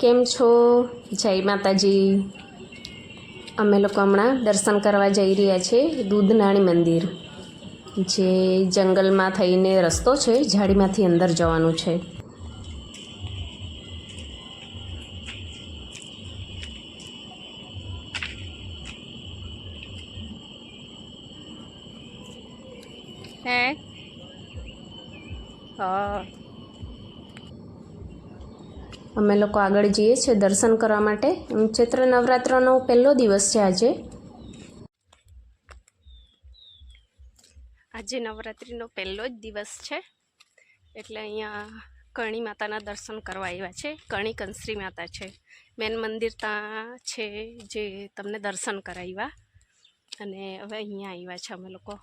કેમ છો? જય માતાજી. અમે લોકો હમણાં દર્શન કરવા જઈ રહ્યા છીએ દૂધનાણી મંદિર, જે જંગલમાં થઈને રસ્તો છે, ઝાડીમાંથી અંદર જવાનું છે. હે? હા. અમે લોકો આગળ જઈએ છીએ દર્શન કરવા માટે. ચૈત્ર નવરાત્રનો પહેલો દિવસ છે આજે. આજે નવરાત્રિનો પહેલો જ દિવસ છે. એટલે અહીંયા કરણી માતાના દર્શન કરવા આવ્યા છે. કરણી કંસરી માતા છે. મેન મંદિર ત્યાં છે જે તમને દર્શન કરાવ્યા. અને હવે અહીંયા આવ્યા છે અમે લોકો.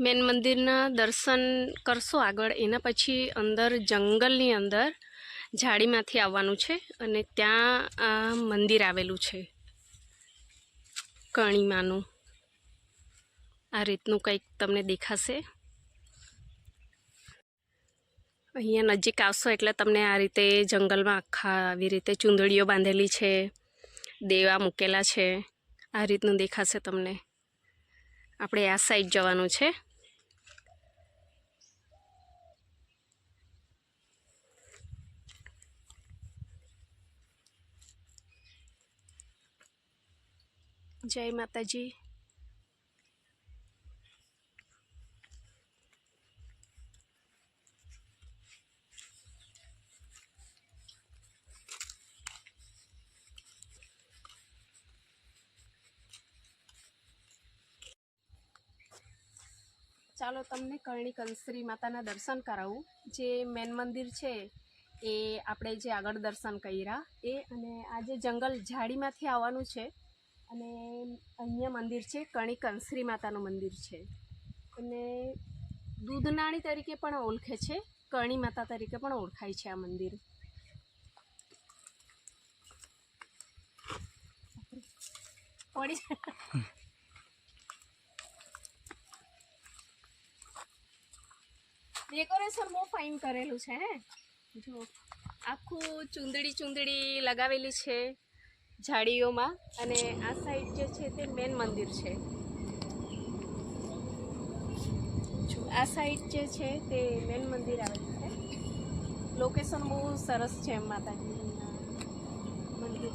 મેન મંદિરના દર્શન કરશો આગળ. એના પછી અંદર જંગલની અંદર ઝાડીમાંથી આવવાનું છે અને ત્યાં આ મંદિર આવેલું છે. કણીમાનું. આ રીતનું કંઈક તમને દેખાશે. અહીંયા નજીક આવશો એટલે તમને આ રીતે જંગલમાં આખા આવી રીતે ચૂંદડીઓ બાંધેલી છે, દેવા મૂકેલા છે. આ રીતનું દેખાશે તમને. આપણે આ સાઈડ જવાનું છે. જય માતાજી. ચાલો તમને કરણી કંસરી માતાના દર્શન કરાવું. જે મેન મંદિર છે, એ આપણે જે આગળ દર્શન કર્યા, એ અને આ જે જંગલ ઝાડીમાંથી આવવાનું છે, અને અહીંયા મંદિર છે કણી કંસરી માતાનું મંદિર છે. અને દૂધનાણી તરીકે પણ ઓળખે છે, કરણી માતા તરીકે પણ ઓળખાય છે આ મંદિર. પડી ડેકોરેશન બહુ ફાઇન કરેલું છે, હે? જો, આખું ચૂંદડી ચૂંદડી લગાવેલી છે ઝાડીઓમાં અને આ સાઈડ જે છે તે મેન મંદિર છે. જો, આ સાઈડ જે છે તે મેન મંદિર આવેલું છે. લોકેશન બહુ સરસ છે માતાજીના મંદિર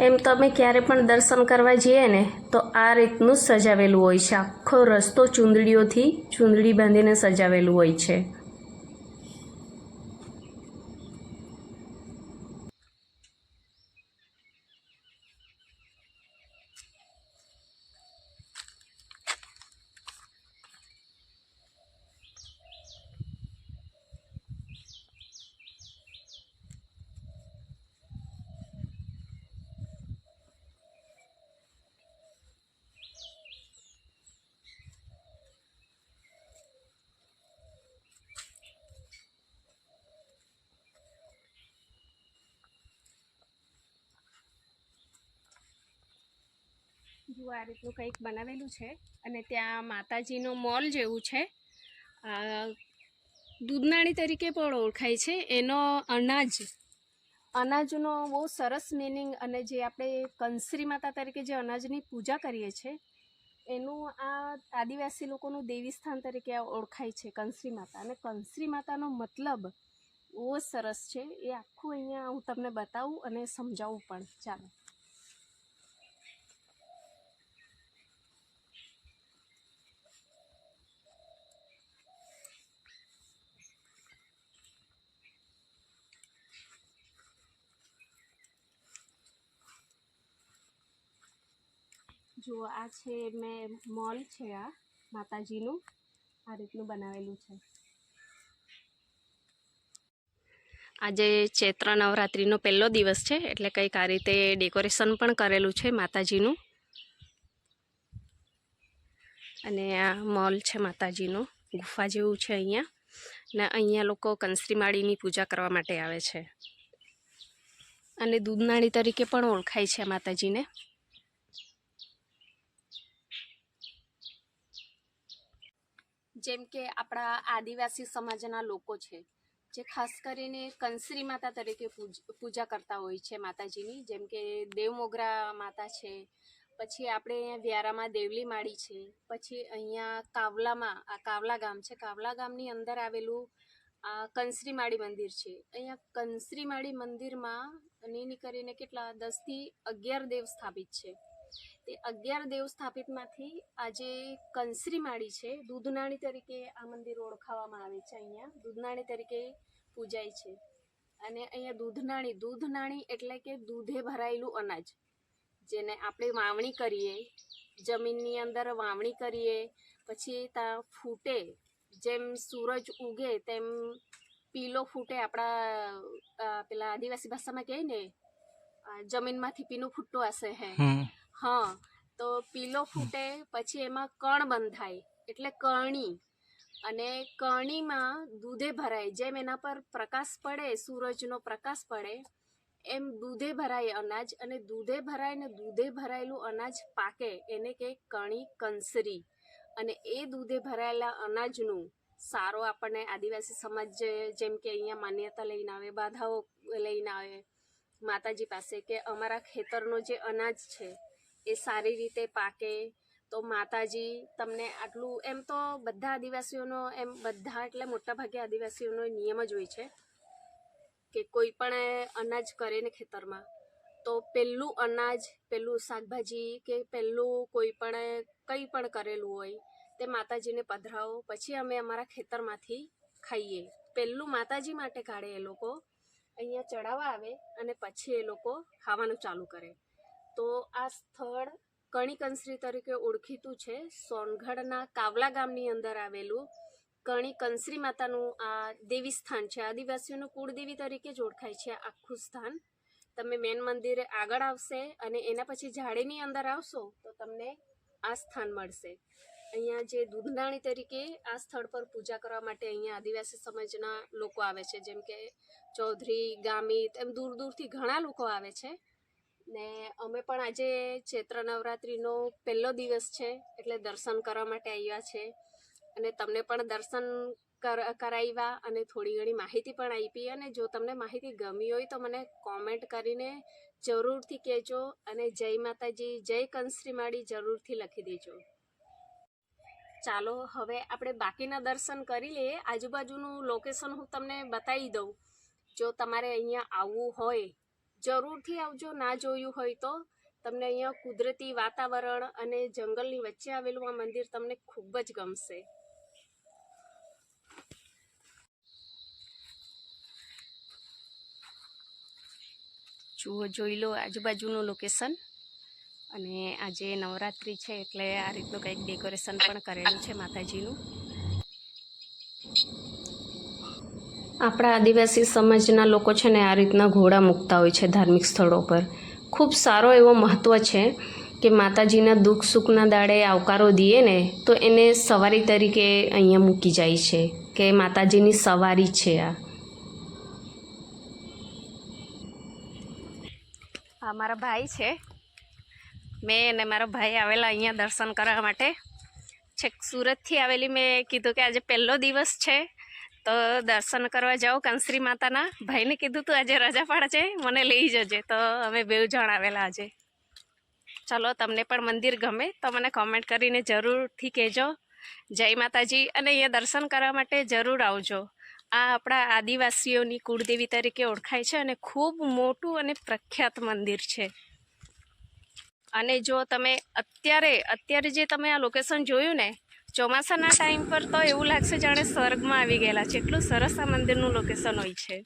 એમ તો અમે ક્યારે પણ દર્શન કરવા જઈએ ને, તો આ રીતનું સજાવેલું હોય છે. આખો રસ્તો ચૂંદડીઓથી ચૂંદડી બાંધીને સજાવેલું હોય છે. જુઓ આ રીતનું કંઈક બનાવેલું છે અને ત્યાં માતાજીનો મોલ જેવું છે. દૂધનાણી તરીકે પણ ઓળખાય છે. એનો અનાજ, અનાજનો બહુ સરસ મિનિંગ અને જે આપણે કંસરી માતા તરીકે જે અનાજની પૂજા કરીએ છીએ એનું આ આદિવાસી લોકોનું દેવી સ્થાન તરીકે ઓળખાય છે કંસરી માતા. અને કંસરી માતાનો મતલબ બહુ સરસ છે. એ આખું અહીંયા હું તમને બતાવું અને સમજાવું પણ. ચાલો. જો આ છે મેં મોલ છે આ માતાજીનું. આ રીતનું બનાવેલું છે. આજે ચૈત્ર નવરાત્રિનો પહેલો દિવસ છે, એટલે કંઈક આ રીતે ડેકોરેશન પણ કરેલું છે માતાજીનું. અને આ મોલ છે માતાજીનો, ગુફા જેવું છે અહીંયા. ને અહીંયા લોકો કંસરીમાળીની પૂજા કરવા માટે આવે છે. અને દૂધનાળી તરીકે પણ ઓળખાય છે માતાજીને. જેમ કે આપણા આદિવાસી સમાજના લોકો છે, જે ખાસ કરીને કંસરી માતા તરીકે પૂજ- કરતા હોય છે માતાજીની. જેમ કે દેવમોગરા માતા છે, પછી આપણે અહીંયા વ્યારામાં દેવલી માળી છે, પછી અહીંયા કાવલામાં, આ કાવલા ગામ છે. કાવલા ગામની અંદર આવેલું, આ કંસરી માળી મંદિર છે. અહીંયા કંસરી માળી મંદિરમાં નીની કરીને કેટલા દસથી અગિયાર દેવ સ્થાપિત છે. તે અગિયાર દેવ સ્થાપિતમાંથી આજે કંસરી માળી છે. દૂધનાળી તરીકે આ મંદિર ઓળખાવામાં આવે છે અહીંયા. દૂધનાળી તરીકે પૂજાય છે. અને અહીંયા દૂધનાળી દૂધનાળી એટલે કે દૂધે ભરાયેલું અનાજ, જેને આપણે વાવણી કરીએ, જમીનની અંદર વાવણી કરીએ, પછી ત્યાં ફૂટે, જેમ સૂરજ ઉગે તેમ પીલો ફૂટે આપણા પેલા આદિવાસી ભાષામાં કહે ને જમીનમાંથી પીનું ફૂટતું હશે હે. હા, તો પીલો ફૂટે, પછી એમાં કણ બંધાય, એટલે કરણી. અને કરણીમાં દૂધે ભરાય, જેમ એના પર પ્રકાશ પડે, સૂરજનો પ્રકાશ પડે, એમ દૂધે ભરાય અનાજ, અને દૂધે ભરાય ને દૂધે ભરાયેલું અનાજ પાકે, એને કહે કણી કંસરી. અને એ દૂધે ભરાયેલા અનાજનું સારો આપણને આદિવાસી સમાજ જેમ કે અહીંયા માન્યતા લઈને આવે, બાધાઓ લઈને આવે, માતાજી પાસે કે અમારા ખેતરનો જે અનાજ છે એ સારી રીતે પાકે. તો માતાજી તમને આટલું, એમ તો બધા આદિવાસીઓનો, એમ બધા એટલે મોટાભાગે આદિવાસીઓનો નિયમ જ હોય છે કે કોઈ પણ અનાજ કરે ને ખેતરમાં. તો પહેલું અનાજ પહેલું શાકભાજી કે પહેલું કોઈ પણ, કંઈ પણ કરેલું હોય, તે માતાજીને પધરાવો. પછી અમે અમારા ખેતરમાંથી ખાઈએ. પહેલું માતાજી માટે કાઢે એ લોકો. અહીંયા ચડાવવા આવે અને પછી એ લોકો ખાવાનું ચાલુ કરે. તો આ સ્થળ કણિકંસરી તરીકે ઓળખીતું છે. સોનગઢના કાવલા ગામની અંદર આવેલું કણી કંસરી માતાનું આ દેવી સ્થાન છે. આદિવાસીઓનું કુળદેવી તરીકે જ ઓળખાય છે આખું સ્થાન. તમે મેન મંદિરે આગળ આવશે અને એના પછી ઝાડીની અંદર આવશો તો તમને આ સ્થાન મળશે. અહીંયા જે દૂધનાણી તરીકે આ સ્થળ પર પૂજા કરવા માટે અહીંયા આદિવાસી સમાજના લોકો આવે છે. જેમ કે ચૌધરી, ગામિત એમ દૂર દૂરથી ઘણા લોકો આવે છે. ને અમે પણ આજે ચૈત્ર નવરાત્રિનો પહેલો દિવસ છે, એટલે દર્શન કરવા માટે આવ્યા છે. અને તમને પણ દર્શન કર, કરાવ્યા અને થોડી ઘણી માહિતી પણ આપી. અને જો તમને માહિતી ગમી હોય તો મને કોમેન્ટ કરીને જરૂરથી કહેજો અને જય માતાજી, જય કંશ્રી માળી જરૂરથી લખી દેજો. ચાલો, હવે આપણે બાકીના દર્શન કરી લઈએ. આજુબાજુનું લોકેશન હું તમને બતાવી દઉં. જો તમારે અહીંયા આવવું હોય જરૂરથી આવજો. ના જોયું હોય તો તમને અહીંયા કુદરતી વાતાવરણ અને જંગલની વચ્ચે આવેલું આ મંદિર તમને ખૂબ જ ગમશે. જુઓ, જોઈ લો આજુબાજુનું લોકેશન અને આજે નવરાત્રિ છે એટલે આ રીતનું કંઈક ડેકોરેશન પણ કરેલું છે માતાજીનું. આપણા આદિવાસી સમાજના લોકો છે ને આ રીતના ઘોડા મૂકતા હોય છે ધાર્મિક સ્થળો પર. ખૂબ સારો એવો મહત્ત્વ છે કે માતાજીના દુઃખ સુખના દાડે આવકારો દઈએ ને તો એને સવારી તરીકે અહીંયા મૂકી જાય છે કે માતાજીની સવારી છે આ મારા ભાઈ છે. મેં અને મારા ભાઈ આવેલા અહીંયા દર્શન કરવા માટે. છેક સુરતથી આવેલી મેં કીધું કે આજે પહેલો દિવસ છે. તો દર્શન કરવા જાઓ કંસરી માતાના. ભાઈને કીધું તું આજે રજા પાડ છે મને લઈ જજે. તો અમે બેવ જણ આવેલા આજે. ચલો, તમને પણ મંદિર ગમે તો મને કોમેન્ટ કરીને જરૂરથી કહેજો. જય માતાજી. અને અહીંયા દર્શન કરવા માટે જરૂર આવજો. આ આપણા આદિવાસીઓની કુળદેવી તરીકે ઓળખાય છે અને ખૂબ મોટું અને પ્રખ્યાત મંદિર છે. અને જો તમે અત્યારે અત્યારે જે તમે આ લોકેશન જોયું ને ચોમાસાના ટાઈમ પર તો એવું લાગશે જાણે સ્વર્ગમાં આવી ગયેલા છે. એટલું સરસ આ મંદિરનું લોકેશન હોય છે.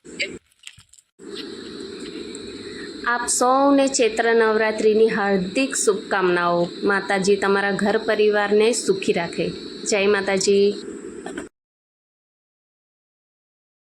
આપ સૌને ચૈત્ર નવરાત્રિની હાર્દિક શુભકામનાઓ. માતાજી તમારા ઘર પરિવારને સુખી રાખે. જય માતાજી.